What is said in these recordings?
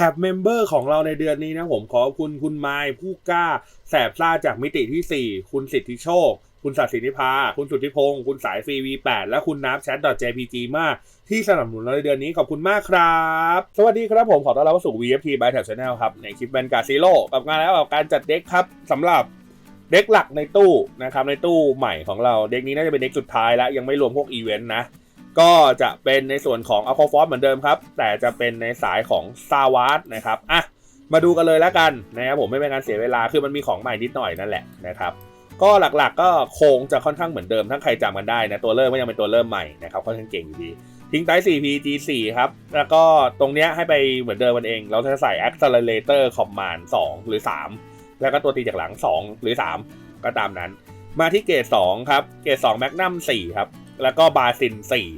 ท็บเมมเบอร์ของเราในเดือนนี้นะผมขอบคุณคุณไมค์ผู้กล้า แสบซ่าจากมิติที่ 4 คุณสิทธิโชค คุณสัตย์สิทธิพา คุณสุทธิพงศ์คุณสายฟรี V8 และคุณนับแชท .jpg มากที่สนับสนุนเราในเดือนนี้ขอบคุณมากครับ สวัสดีครับผมขอต้อนรับสู่ VFT by Tab Channel ครับ ในคลิปแวนการซีโร่กับงานแล้วกับการจัดเด็กครับสำหรับเด็กหลักในตู้นะครับในตู้ใหม่ของเราเด็กนี้น่าจะเป็นเด็กสุดท้ายแล้วยังไม่รวมพวกอีเวนต์นะ ก็จะเป็นในส่วนของ a l c o f o r เหมือนเดิมครับ แต่จะเป็นในสายของ s t a r w a r นะครับอะมาดูกันเลยแล้วกันนะครับผมไม่เป็นการเสียเวลาคือมันมีของใหม่นิดหน่อยนั่นแหละนะครับก็หลักๆ ก็โครงจะค่อนข้างเหมือนเดิมถ้าใครจำกันได้นะตัวเริ่มก็ยังเป็นตัวเริ่มใหม่นะครับค่อนข้างเก่งอยู่ดีทิ้งไต้ 4P G4 ครับ แล้วก็ตรงเนี้ยให้ไปเหมือนเดิมมันเอง เราจะใส่ Accelerator Command 2 หรือ 3 แล้วก็ตัวตีจากหลัง 2 หรือ 3 ก็ตามนั้น มาที่เกรด2ครับ เกรด2 Magnum 4 ครับ แล้วก็บาซิน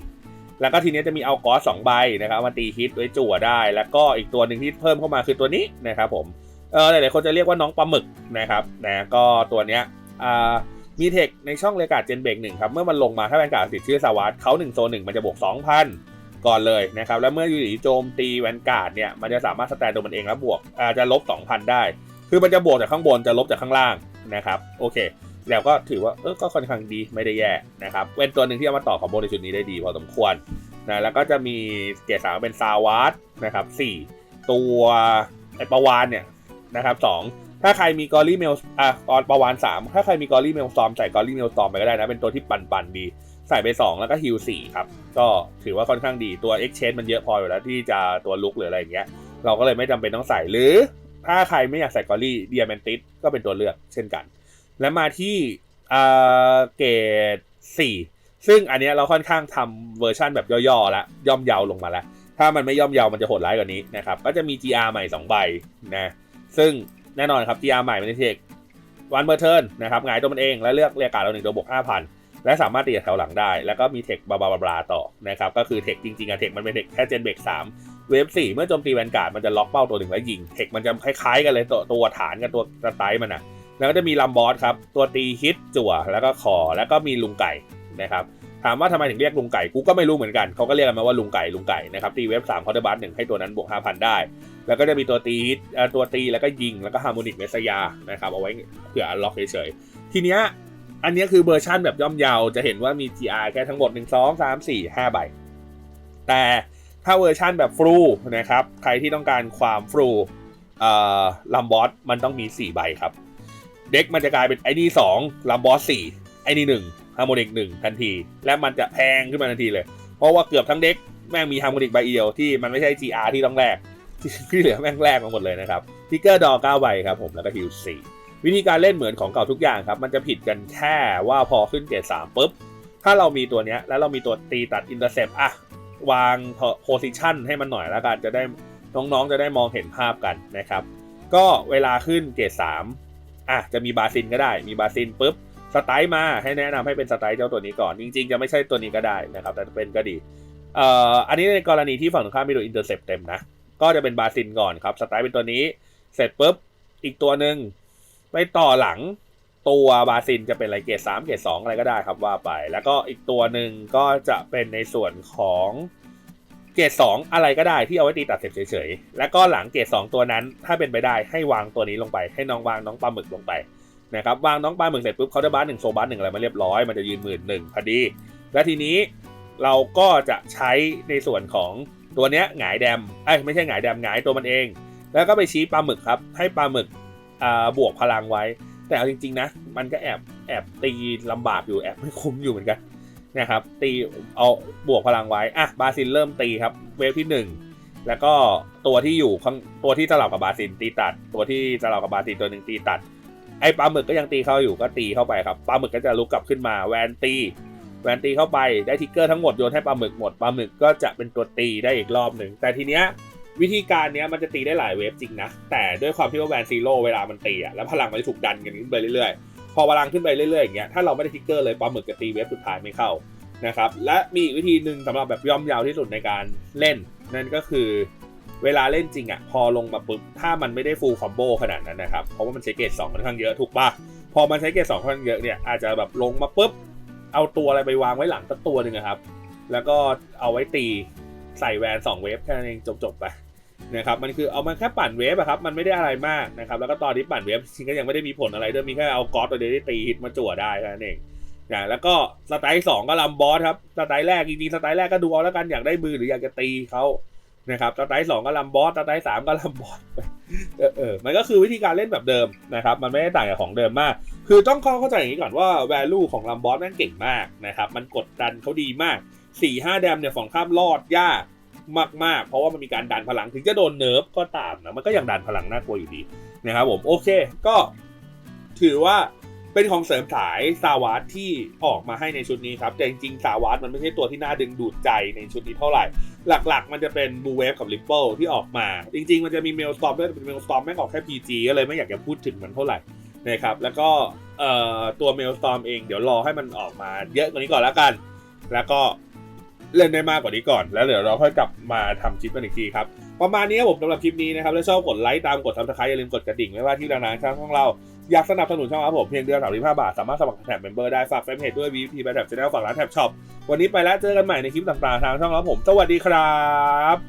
4แล้วก็ทีนี้จะมีเอากอสสองใบนะครับมาตีฮิตไว้จั่วได้ แล้วก็อีกตัวหนึ่งที่เพิ่มเข้ามาคือตัวนี้นะครับผมเออหลายๆคนจะเรียกว่าน้องปลาหมึกนะครับนะก็ตัวเนี้ยอ่ามีเทคในช่องเลกาเจนเบกหนึ่งครับ เมื่อมันลงมาถ้าแวนการ์ดติดชื่อสวัสดเขาหนึ่งโซนหนึ่งมันจะบวก 2,000 ก่อนเลยนะครับ แล้วเมื่ออยู่ดีโจมตีแวนการ์ดเนี่ย มันจะสามารถสแตนตัวมันเองแล้วบวกอาจะลบ 2,000 ได้ คือมันจะบวกจากข้างบนจะลบจากข้างล่างนะครับ โอเค แล้วก็ถือว่าเออก็ค่อนข้างดีไม่ได้แย่นะครับเป็นตัวหนึ่งที่เอามาต่อคอมโบในชุดนี้ได้ดีพอสมควรนะแล้วก็จะมีเกรดสามเป็นซาวาร์นะครับสี่ตัวไอประวานเนี่ยนะครับสองถ้าใครมีกอรี่เมลอะกอนประวานสามถ้าใครมีกอรี่เมลซอมใส่กอรี่เมลซอมไปก็ได้นะ เป็นตัวที่ปันปันๆดี ใส่ไป2แล้วก็ฮิลสี่ครับ ก็ถือว่าค่อนข้างดีตัว Exchange มันเยอะพออยู่แล้วที่จะตัวลุกหรืออะไรอย่างเงี้ย เราก็เลยไม่จำเป็นต้องใส่หรือ ถ้าใครไม่อยากใส่กอรี่เดีย m มนติสก็เป็นตัวเลือกเช่นกัน และมาที่อ่าเกรด4ซึ่งอันนี้เราค่อนข้างทำเวอร์ชันแบบย่อๆแล้วย่อมเยาวลงมาแล้ว ถ้ามันไม่ย่อมเยาวมันจะโหดร้ายกว่านี้นะครับ ก็จะมี GR ใหม่ 2 ใบนะ ซึ่งแน่นอนครับ GR ใหม่เป็นเทควันเบอร์เทิร์นนะครับหงายตัวมันเองแล้วเลือกเรียกการเราหนึ่งตัวบวก5,000และสามารถตีแถวหลังได้ แล้วก็มีเทคบลาบลาบลาต่อนะครับ ก็คือเทคจริงๆอะเทคมันเป็นเทคแค่เจนเบรก3เวฟ4เมื่อโจมตีแวนการ์ดมันจะล็อกเป้าตัวหนึ่งแล้วยิง เทคมันจะคล้ายๆกันเลยตัวตัวฐานกับตัวสไตล์มันอะ แล้วก็จะมีลัมบอสครับ ตัวตีฮิตจั่ว แล้วก็คอแล้วก็มีลุงไก่นะครับถามว่าทำไมถึงเรียกลุงไก่กูก็ไม่รู้เหมือนกันเขาก็เรียกกันมาว่าลุงไก่ลุงไก่นะครับตีเว็บ3คอร์เตอร์บัสหนึ่งให้ตัวนั้นบวก5,000ได้ แล้วก็จะมีตัวตีฮิตตัวตีแล้วก็ยิงแล้วก็ฮาร์โมนิกเมสยานะครับเอาไว้เผื่อล็อกเฉยๆทีเนี้ยอันเนี้ยคือเวอร์ชั่นแบบย่อมเยาวจะเห็นว่ามี GR แค่ทั้งหมด 1 2 3 4 5 ใบ แต่ถ้าเวอร์ชั่นแบบฟลูนะครับ ใครที่ต้องการความฟลูลัมบอสมันต้องมี 4 ใบครับ เด็กมันจะกลายเป็นไอ้นี่2ลัมบอส4ไอ้นี่1ฮาร์โมนิกหนึ่งทันที และมันจะแพงขึ้นมาทันทีเลย เพราะว่าเกือบทั้งเด็กแม่งมีฮาร์โมนิกใบเดียวที่มันไม่ใช่ GR ที่ต้องแลกที่เหลือแม่งแลกมาหมดเลยนะครับทิกเกอร์ดอ9ใบครับผมแล้วก็ฮิล4วิธีการเล่นเหมือนของเก่าทุกอย่างครับ มันจะผิดกันแค่ว่าพอขึ้นเกรด3ปุ๊บ ถ้าเรามีตัวเนี้ยแล้วเรามีตัวตีตัดอินเตอร์เซปอะวางโพซิชันให้มันหน่อยแล้วกันจะได้น้องๆจะได้มองเห็นภาพกันนะครับ ก็เวลาขึ้นเกรด3 อะจะมีบาซินก็ได้มีบาซินปุ๊บสไตล์มาให้แนะนำให้เป็นสไตล์เจ้าตัวนี้ก่อน จริง ๆ จะไม่ใช่ตัวนี้ก็ได้นะครับ แต่เป็นก็ดีเอ่ออันนี้ในกรณีที่ฝั่งตรงข้ามมีตัวอินเตอร์เซปเต็มนะ ก็จะเป็นบาซินก่อนครับสไตล์เป็นตัวนี้ เสร็จปุ๊บอีกตัวหนึ่งไปต่อหลังตัวบาซินจะเป็นอะไรเกรดสามเกรดสองอะไรก็ได้ครับว่าไป แล้วก็อีกตัวหนึ่งก็จะเป็นในส่วนของ เกรดสองอะไรก็ได้ที่เอาไว้ตีตัดเสร็จเฉยๆ แล้วก็หลังเกรดสองตัวนั้น ถ้าเป็นไปได้ให้วางตัวนี้ลงไป ให้น้องวางน้องปลาหมึกลงไปนะครับวางน้องปลาหมึกเสร็จปุ๊บเขาจะบ้านหนึ่งโซบ้านหนึ่งอะไรมาเรียบร้อยมันจะยืนหมื่นหนึ่งพอดี และทีนี้เราก็จะใช้ในส่วนของตัวเนี้ยหงายแดมเอ้ไม่ใช่หงายแดมหงายตัวมันเอง แล้วก็ไปชี้ปลาหมึกครับให้ปลาหมึกอ่าบวกพลังไว้ แต่เอาจริงๆนะมันก็แอบแอบตีลำบากอยู่แอบไม่คุ้มอยู่เหมือนกัน นะครับ ตีเอาบวกพลังไว้ อะบาซินเริ่มตีครับ เวฟที่หนึ่งแล้วก็ตัวที่อยู่ข้างตัวที่สลับกับบาซินตีตัด ตัวที่สลับกับบาซินตัวหนึ่งตีตัด ไอ้ปลาหมึกก็ยังตีเข้าอยู่ก็ตีเข้าไปครับปลาหมึกก็จะลุกกลับขึ้นมาแวนตีแวนตีเข้าไปได้ทิกเกอร์ทั้งหมดโยนให้ปลาหมึกหมดปลาหมึกก็จะเป็นตัวตีได้อีกรอบหนึ่งแต่ทีเนี้ยวิธีการเนี้ยมันจะตีได้หลายเวฟจริงนะ แต่ด้วยความที่ว่าแวนซีโร่เวลามันตีอะแล้วพลังมันจะถูกดันกันขึ้นไปเรื่อยๆ พอพลังขึ้นไปเรื่อยๆอย่างเงี้ยถ้าเราไม่ได้ทิกเกอร์เลยปลาหมึกจะตีเวฟสุดท้ายไม่เข้านะครับและมีอีกวิธีหนึ่งสำหรับแบบย่อมยาวที่สุดในการเล่น นั่นก็คือเวลาเล่นจริงอะพอลงมาปุ๊บถ้ามันไม่ได้ฟูลคอมโบขนาดนั้นนะครับเพราะว่ามันใช้เกรดสองค่อนข้างเยอะถูกปะพอมันใช้เกรดสองค่อนข้างเยอะเนี่ยอาจจะแบบลงมาปุ๊บเอาตัวอะไรไปวางไว้หลังสักตัวหนึ่งอะครับ แล้วก็เอาไว้ตีใส่แวนสองเวฟแค่นั้นเองจบๆไป นะครับมันคือเอามันแค่ปั่นเวฟอะครับมันไม่ได้อะไรมากนะครับแล้วก็ตอนนี้ปั่นเวฟจริงก็ยังไม่ได้มีผลอะไรด้วยมีแค่เอากอตตัวเดียวที่ตีฮิตมาจั่วได้แค่นั้นเองนะแล้วก็สไตล์สองก็ลัมบอสครับสไตล์แรกจริงๆสไตล์แรกก็ดูเอาแล้วกันอยากได้มือหรืออยากจะตีเขานะครับสไตล์สองก็ลัมบอสสไตล์สามก็ลัมบอสเออเออมันก็คือวิธีการเล่นแบบเดิมนะครับมันไม่ได้ต่างจากของเดิมมาก คือต้องเข้าใจอย่างนี้ก่อนว่า value ของลัมบอสแม่งเก่งมากนะครับมันกดดันเขาดีมาก4 5แดมเนี่ยฝั่งข้ามรอดยาก มากๆ เพราะว่ามันมีการดันพลังถึงจะโดนเนิร์ฟก็ตามนะมันก็ยังดันพลังน่ากลัวอยู่ดีนะครับผมโอเคก็ถือว่าเป็นของเสริมสายซาวาร์ที่ออกมาให้ในชุดนี้ครับแต่จริงๆซาวาร์มันไม่ใช่ตัวที่น่าดึงดูดใจในชุดนี้เท่าไหร่ หลักๆ มันจะเป็นบูเวฟกับริปเปิลที่ออกมา จริง ๆ มันจะมีเมลสตอมด้วยเป็นเมลสตอมแม่งออกแค่ PG ก็เลยไม่อยากจะพูดถึงมันเท่าไหร่นะครับแล้วก็ตัวเมลสตอมเองเดี๋ยวรอให้มันออกมาเยอะกว่านี้ก่อนแล้วกัน แล้วก็ เล่นได้มากกว่านี้ก่อน แล้วเดี๋ยวเราค่อยกลับมาทำคลิปกันอีกทีครับ ประมาณนี้ครับผมสำหรับคลิปนี้นะครับถ้าชอบกดไลค์ตามกดซับสไครต์อย่าลืมกดกระดิ่งไม่ว่าที่ร้านช่องของเราอยากสนับสนุนช่องครับผมเพียงเดือนสามสิบห้าบาท สามารถสมัครแท็บเมมเบอร์ได้ ฝากแฟนเพจด้วยวีพีแท็บชาแนลฝากร้านแท็บช็อปวันนี้ไปแล้วเจอกันใหม่ในคลิปต่างๆทางช่องครับผม สวัสดีครับ